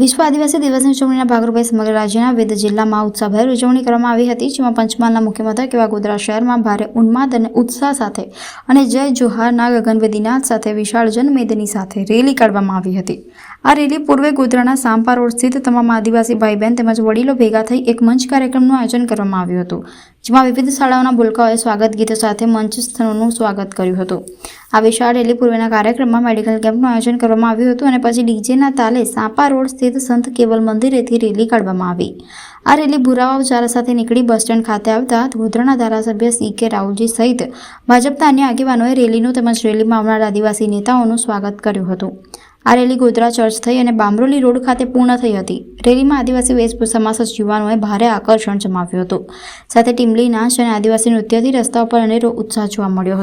વિશ્વ આદિવાસી દિવસની ઉજવણીના ભાગરૂપે સમગ્ર રાજ્યના વિવિધ જિલ્લામાં ઉત્સાહભેર ઉજવણી કરવામાં આવી હતી, જેમાં પંચમહાલના મુખ્ય મથક એવા ગોધરા શહેરમાં ભારે ઉન્માદ અને ઉત્સાહ સાથે અને જય જોહારના ગગનવેદીનાથ સાથે વિશાળ જનમેદની સાથે રેલી કાઢવામાં આવી હતી. આ રેલી પૂર્વે ગોધરાના સાંપા રોડ સ્થિત તમામ આદિવાસી ભાઈ બહેન તેમજ વડીલો ભેગા થઈ એક મંચ કાર્યક્રમનું આયોજન કરવામાં આવ્યું હતું, જેમાં વિવિધ શાળાઓના ભૂલકાઓએ સ્વાગત ગીતો સાથે મંચસ્થનોનું સ્વાગત કર્યું હતું. આ વિશાળ રેલી પૂર્વેના કાર્યક્રમમાં મેડિકલ કેમ્પનું આયોજન કરવામાં આવ્યું હતું અને પછી ડીજેના તાલે સાપા રોડ સ્થિત સંત કેવલ મંદિરેથી રેલી કાઢવામાં આવી. આ રેલી ભુરાવા ચારા સાથે નીકળી બસ સ્ટેન્ડ ખાતે આવતા ગોધરાના ધારાસભ્ય સી કે રાહુલજી સહિત ભાજપના અન્ય આગેવાનોએ રેલીનું તેમજ રેલીમાં આવનાર આદિવાસી નેતાઓનું સ્વાગત કર્યું હતું. આ રેલી ગોધરા ચર્ચ થઈ અને બામરોલી રોડ ખાતે પૂર્ણ થઈ હતી. રેલીમાં આદિવાસી વેશભૂષામાં સજ્જ યુવાનોએ ભારે આકર્ષણ જમાવ્યું હતું. સાથે ટીમલી નાચ અને આદિવાસી નૃત્યથી રસ્તા ઉપર અનેરો ઉત્સાહ જોવા મળ્યો હતો.